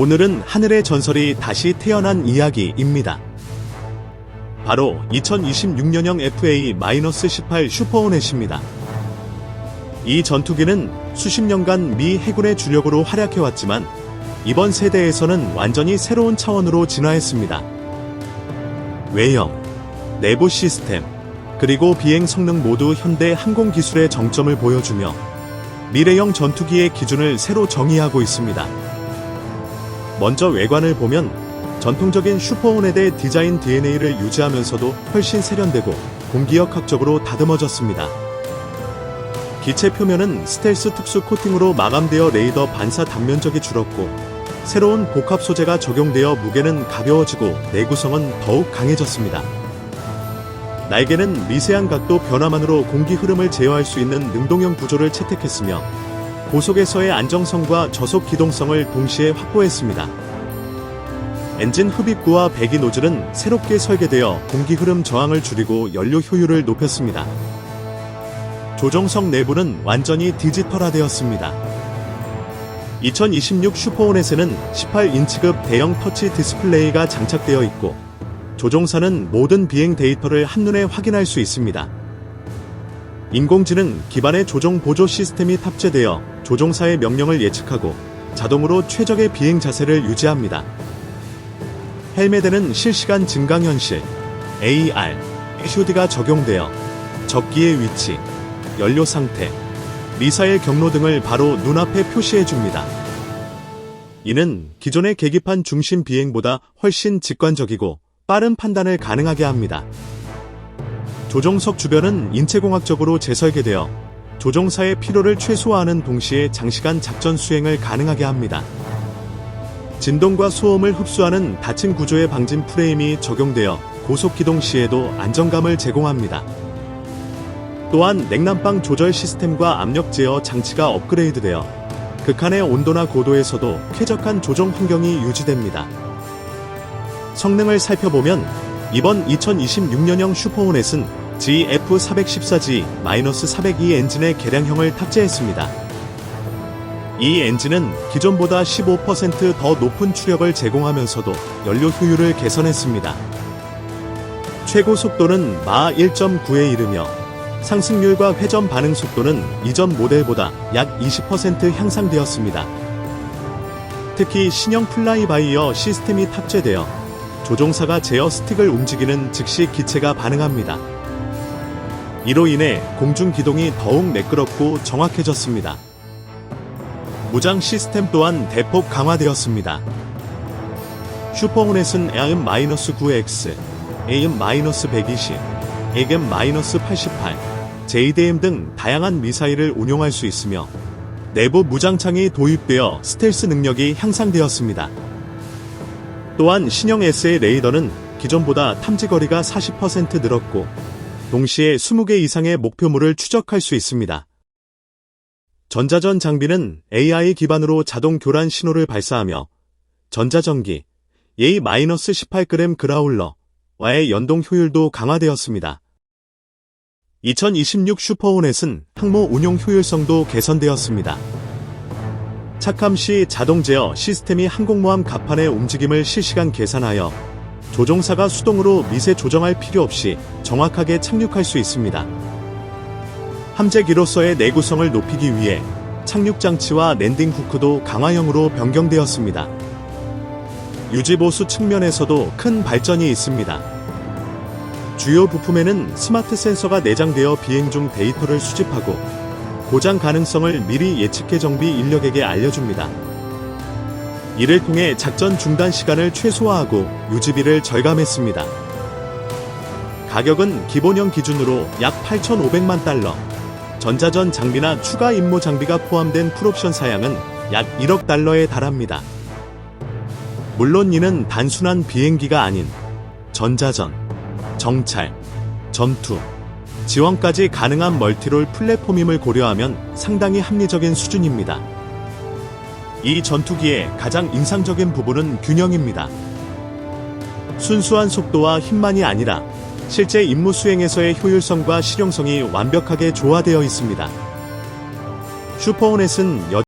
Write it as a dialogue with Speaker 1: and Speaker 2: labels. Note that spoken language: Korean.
Speaker 1: 오늘은 하늘의 전설이 다시 태어난 이야기입니다. 바로 2026년형 FA-18 슈퍼호넷입니다. 이 전투기는 수십 년간 미 해군의 주력으로 활약해왔지만 이번 세대에서는 완전히 새로운 차원으로 진화했습니다. 외형, 내부 시스템, 그리고 비행 성능 모두 현대 항공 기술의 정점을 보여주며 미래형 전투기의 기준을 새로 정의하고 있습니다. 먼저 외관을 보면 전통적인 슈퍼호넷의 디자인 DNA를 유지하면서도 훨씬 세련되고 공기역학적으로 다듬어졌습니다. 기체 표면은 스텔스 특수 코팅으로 마감되어 레이더 반사 단면적이 줄었고 새로운 복합 소재가 적용되어 무게는 가벼워지고 내구성은 더욱 강해졌습니다. 날개는 미세한 각도 변화만으로 공기 흐름을 제어할 수 있는 능동형 구조를 채택했으며 고속에서의 안정성과 저속 기동성을 동시에 확보했습니다. 엔진 흡입구와 배기 노즐은 새롭게 설계되어 공기 흐름 저항을 줄이고 연료 효율을 높였습니다. 조종석 내부는 완전히 디지털화되었습니다. 2026 슈퍼온에서는 18인치급 대형 터치 디스플레이가 장착되어 있고 조종사는 모든 비행 데이터를 한눈에 확인할 수 있습니다. 인공지능 기반의 조종 보조 시스템이 탑재되어 조종사의 명령을 예측하고 자동으로 최적의 비행 자세를 유지합니다. 헬멧에는 실시간 증강현실, AR, HUD가 적용되어 적기의 위치, 연료 상태, 미사일 경로 등을 바로 눈앞에 표시해 줍니다. 이는 기존의 계기판 중심 비행보다 훨씬 직관적이고 빠른 판단을 가능하게 합니다. 조종석 주변은 인체공학적으로 재설계되어 조종사의 피로를 최소화하는 동시에 장시간 작전 수행을 가능하게 합니다. 진동과 소음을 흡수하는 닫힌 구조의 방진 프레임이 적용되어 고속 기동 시에도 안정감을 제공합니다. 또한 냉난방 조절 시스템과 압력 제어 장치가 업그레이드되어 극한의 온도나 고도에서도 쾌적한 조종 환경이 유지됩니다. 성능을 살펴보면 이번 2026년형 슈퍼호넷은 GF414G-402 엔진의 개량형을 탑재했습니다. 이 엔진은 기존보다 15%더 높은 추력을 제공하면서도 연료 효율을 개선했습니다. 최고 속도는 마 1.9에 이르며 상승률과 회전 반응 속도는 이전 모델보다 약 20% 향상되었습니다. 특히 신형 플라이 바이어 시스템이 탑재되어 조종사가 제어 스틱을 움직이는 즉시 기체가 반응합니다. 이로 인해 공중 기동이 더욱 매끄럽고 정확해졌습니다. 무장 시스템 또한 대폭 강화되었습니다. 슈퍼호넷은 AM-9X, AM-120, AM-88, JDM 등 다양한 미사일을 운용할 수 있으며 내부 무장창이 도입되어 스텔스 능력이 향상되었습니다. 또한 신형 S의 레이더는 기존보다 탐지거리가 40% 늘었고 동시에 20개 이상의 목표물을 추적할 수 있습니다. 전자전 장비는 AI 기반으로 자동 교란 신호를 발사하며 전자전기 A-18g 그라울러와의 연동 효율도 강화되었습니다. 2026 슈퍼호넷은 항모 운용 효율성도 개선되었습니다. 착함 시 자동 제어 시스템이 항공모함 갑판의 움직임을 실시간 계산하여 조종사가 수동으로 미세 조정할 필요 없이 정확하게 착륙할 수 있습니다. 함재기로서의 내구성을 높이기 위해 착륙 장치와 랜딩 후크도 강화형으로 변경되었습니다. 유지보수 측면에서도 큰 발전이 있습니다. 주요 부품에는 스마트 센서가 내장되어 비행 중 데이터를 수집하고 고장 가능성을 미리 예측해 정비 인력에게 알려줍니다. 이를 통해 작전 중단 시간을 최소화하고 유지비를 절감했습니다. 가격은 기본형 기준으로 약 8,500만 달러, 전자전 장비나 추가 임무 장비가 포함된 풀옵션 사양은 약 1억 달러에 달합니다. 물론 이는 단순한 비행기가 아닌 전자전, 정찰, 전투, 지원까지 가능한 멀티롤 플랫폼임을 고려하면 상당히 합리적인 수준입니다. 이 전투기의 가장 인상적인 부분은 균형입니다. 순수한 속도와 힘만이 아니라 실제 임무 수행에서의 효율성과 실용성이 완벽하게 조화되어 있습니다. 슈퍼호넷은 여